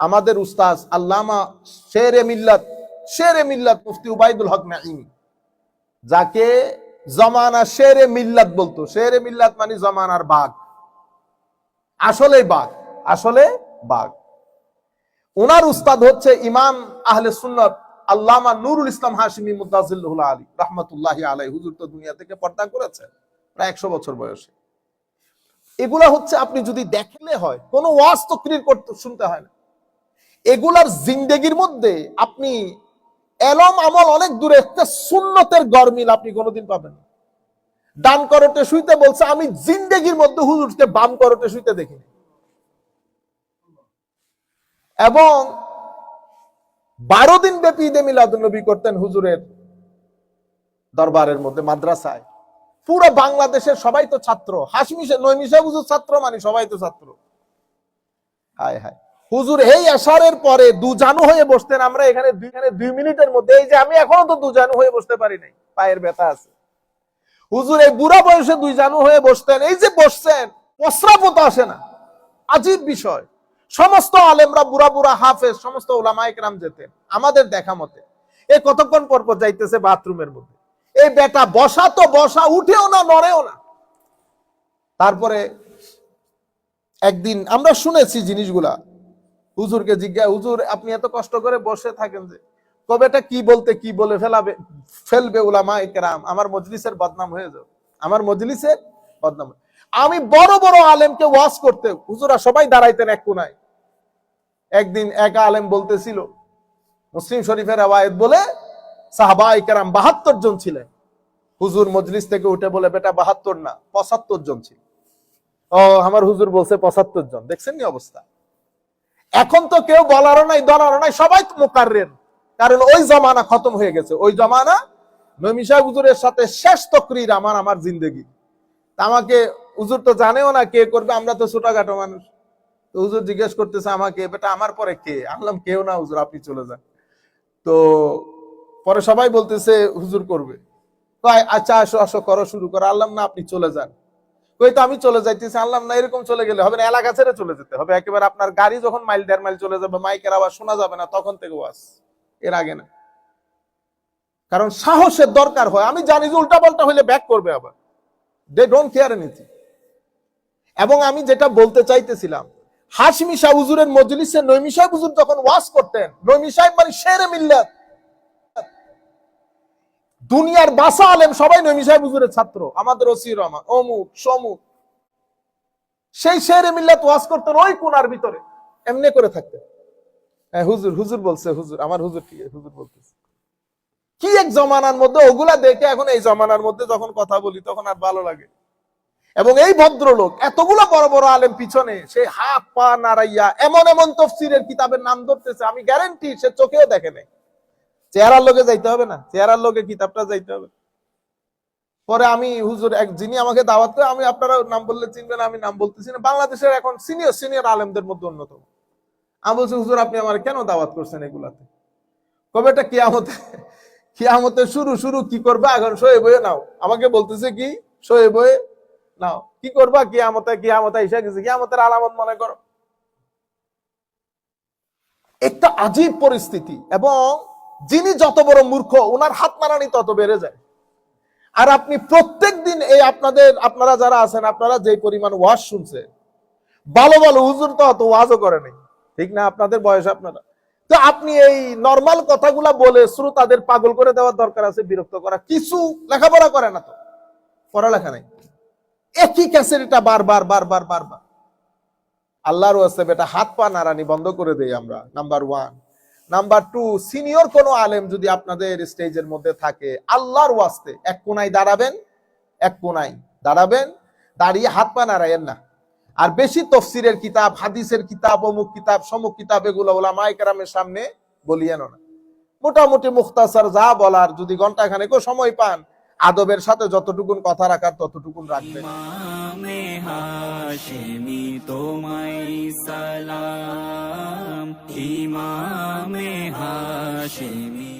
আমাদের উস্তাজ আল্লামা শেরে মিল্লাত শেরে মিল্লাত মুফতি উবাইদুল হক নাইমি যাকে জমানা শেরে মিল্লাত বলতো। শেরে মিল্লাত মানে জমানার বাঘ। আসলে বাঘ আসলে বাঘ। ওনার উস্তাদ হচ্ছে ইমাম আহলে সুন্নত আল্লামা নুরুল ইসলাম হাশিমি মুদাজিল্লাহুল আলী, রহমতুল্লাহ আলাই হুজুর তো দুনিয়া থেকে পর্দা করেছেন, প্রায় একশো বছর বয়সে। এগুলা হচ্ছে আপনি যদি দেখলে হয়, কোনো ওয়াজ তকরির করতে শুনতে হয় না। এগুলার জিন্দেগির মধ্যে আপনি এলম আমল অনেক দূরে একটা সুন্নতের গরমিল আপনি কোনোদিন পাবেন ডান করটে শুইতে বলছে, আমি জিন্দেগির মধ্যে হুজুরকে বাম করটে শুইতে দেখিনি। এবং বারো দিন ব্যাপী ঈদে মিলাদুন্নবী করতেন হুজুরের দরবারের মধ্যে, মাদ্রাসায়। পুরো বাংলাদেশের সবাই তো ছাত্র। হাসমিশে নৈমিশা হুজুর ছাত্র মানে সবাই তো ছাত্র। হায় হায়। হুজুর, এই আসারের পরে দুজানু হয়ে বসতেন। আমরা এখানে দুই এখানে দুই মিনিটের মধ্যে, এই যে আমি এখনও তো দুজানু হয়ে বসতে পারি নাই, পায়ের ব্যথা আছে। হুজুর, এই বুড়া বয়সে দুই জানু হয়ে বসতেন, এই যে বসছেন প্রস্রাবও তো আসে না। আজীব বিষয়। সমস্ত আলেমরা বুড়া বুড়া হাফেজ, সমস্ত ওলামাইকরাম যেতেন, আমাদের দেখা মতে। এ কতক্ষণ পর যাইতেছে বাথরুমের মধ্যে। এই বেটা বসা তো বসা, উঠেও না, নড়েও না। তারপরে একদিন আমরা শুনেছি জিনিসগুলা হুজুরকে জিজ্ঞাসা হুজুর, আপনি এত কষ্ট করে বসে থাকেন যে কবেটা কি বলতে কি বলে ফেলাবে? ফেলবে উলামা ইকরাম আমার মজলিসের বদনাম হয়ে যাবে। আমার মজলিসের বদনাম আমি বড় বড় আলেমকে ওয়াজ করতে হুজুরা সবাই দাঁড়াইতেন এক কোনায়। একদিন এক আলেম বলতেছিল, মুসলিম শরীফের আওয়ায়ত বলে সাহাবা ইকরাম বাহাত্তর জন ছিলেন। হুজুর মজলিস থেকে উঠে বলে, বেটা, বাহাত্তর না, পঁচাত্তর জন ছিল ও, আমার হুজুর বলছে পঁচাত্তর জন। দেখছেন নি অবস্থা? এখন তো কেউ বলারও নাই, দলারও নাই, সবাই তো মোকাররের কারণ ওই জমানা খতম হয়ে গেছে। ওই জমানা নমিশা হুজুরের সাথে শেষ তকরির আমার আমার জিন্দগি। আমাকে, হুজুর তো জানেও না কে করবে, আমরা তো ছোটখাটো মানুষ। হুজুর জিজ্ঞেস করতেছে আমাকে, বেটা, আমার পরে কে? আনলাম কেউ না হুজুর, আপনি চলে যান। তো পরে সবাই বলতেছে, হুজুর করবে। আচ্ছা আসো আসো, করো, শুরু করো। আল্লাম না আপনি চলে যান। কই তো আমি চলে যাইতেছি আল্লাম না, এরকম চলে গেলে হবে না, এলাকা ছেড়ে চলে যেতে হবে। একেবারে আপনার গাড়ি যখন মাইল দেড় মাইল চলে যাবে, মাইকের আবার শোনা যাবে না, তখন থেকে ওয়াজ এর আগে না। কারণ সাহসের দরকার হয়। আমি জানি যে উল্টা পাল্টা হইলে ব্যাক করবে আবার। দে ডোন্ট কেয়ার এনিথিং এবং আমি যেটা বলতে চাইতেছিলাম হাসমি শাহ হুজুরের মজলিসে নৈমি হুজুর যখন ওয়াজ করতেন নৈমি মানে শেরে মিল্লাত দুনিয়ার বাসা আলেম সবাই নৈমি সাহেব হুজুরের ছাত্র। আমাদের ওসির রহমান অমুক সমুক। সেই শেরে মিল্লাত ওয়াজ করতেন ওই কোনার ভিতরে। এমনি করে থাকতেন। হ্যাঁ হুজুর হুজুর বলছে হুজুর আমার হুজুর কি হুজুর বলতেছে। কি এক জমানার মধ্যে ওগুলা দেখে এখন এই জমানার মধ্যে যখন কথা বলি তখন আর ভালো লাগে। এবং এই ভদ্রলোক এতগুলো বড় বড় আলেম পিছনে সে হাত পা নাড়াইয়া এমন এমন তফসিরের কিতাবের নাম ধরতেছে আমি গ্যারেন্টি সে চোখেও দেখে নেই। চেহারার লোকে যাইতে হবে না, চেহারার লোকে কিতাবটা যাইতে হবে। পরে আমি হুজুর এক যিনি আমাকে দাওয়াত করে, আমি আপনারা নাম বললে চিনবেন, আমি নাম বলতেছি না। বাংলাদেশের এখন সিনিয়র সিনিয়র আলেমদের মধ্যে অন্যতম। আমি বলছি, হুজুর, আপনি আমার কেন দাওয়াত করছেন এগুলাতে? কবে এটা কিয়ামতে কিয়ামতে শুরু শুরু কি করবা? এখন শোয়ে বয়ে নাও। আমাকে বলতেছে কি, শোয়ে বয়ে নাও। কি করবা? কিয়ামতে কিয়ামতে এসে গেছে। কিয়ামতের আলামত মনে করো। একটা আজীব পরিস্থিতি এবং যিনি যত বড় মূর্খ ওনার হাত মারানি তত বেড়ে যায়। আর আপনি প্রত্যেক দিন এই আপনাদের, আপনারা যারা আছেন, আপনারা যে পরিমাণ ওয়াজ শুনছে ভালো ভালো হুজুর তো অত ওয়াজও করে নাই। ঠিক না? আপনাদের বয়স আপনারা। তো আপনি এই নর্মাল কথাগুলা বলে শ্রোতাদের পাগল করে দেওয়ার দরকার আছে, বিরক্ত করা। কিছু লেখাপড়া করে না তো। পড়ালেখা নাই। একই ক্যাসেট এটা বারবার বারবার বারবার আল্লাহর আছে বেটা হাত পা নাড়ানি বন্ধ করে দেই আমরা। Number one number two senior কোন আলেম যদি আপনাদের স্টেজের মধ্যে থাকে, আল্লাহর ওয়াস্তে এক কোনায় দাঁড়াবেন, এক কোনায় দাঁড়াবেন, দাঁড়িয়ে হাত পা নাড়াইয়েন না। আর বেশি তফসিরের কিতাব, হাদিসের কিতাব, অমুক কিতাব, সমুক কিতাব, এগুলো ওলা কেরামের সামনে বলিয়েন না। মোটামুটি মুখতাসার যা বলার, যদি ঘণ্টা খানেকও সময় পান আদবের সাথে যতটুকুন কথা রাখার ততটুকুন রাখবে। তোমায় সালাম। ইমামে হাশেমি